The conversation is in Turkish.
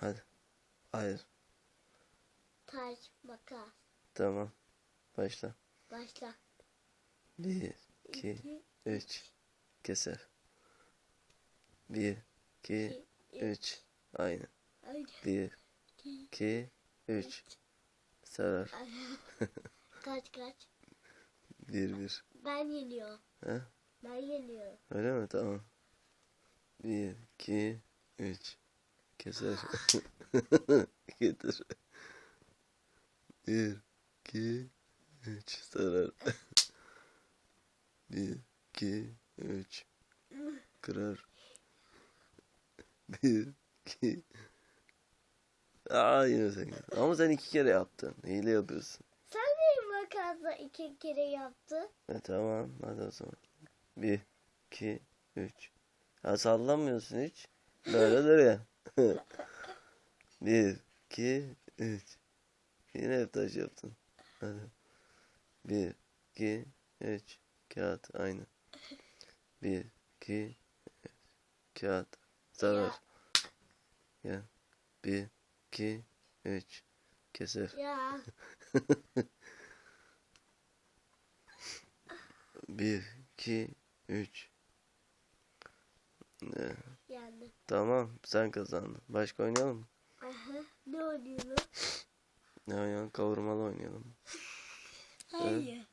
Hadi. Hayır. Taş, makas. Tamam. Başla. Başla. Bir, iki, İki, üç. Keser. Bir, iki, üç. Aynı. Aynı. Bir, İki, iki, üç. Sarar. Kaç kaç. Bir, bir. Ben yeniyorum. He? Ben yeniyorum. Öyle mi? Tamam. Bir, iki, üç. Keser. Getir. Bir, iki, üç. Sarar. Bir, iki, üç. Kırar. Bir, iki. Aa yine sen. Ama sen iki kere yaptın. Hile yapıyorsun. Sen benim makasla iki kere yaptın. E tamam hadi o zaman. Bir, iki, üç. Ya sallamıyorsun hiç. Böyle dur ya. Bir, iki, üç. Yine taş yaptın. Hadi. Bir, iki, üç. Kağıt aynı. Bir, iki, üç. Kağıt. Zarar. Ya. Bir, iki, üç. Keser. Ya. Bir, iki, üç. Tamam sen kazandın. Başka oynayalım mı? Aha. Ne oynuyorsun? Ne oynayalım? Kavurmalı oynayalım. Hayır. Hayır.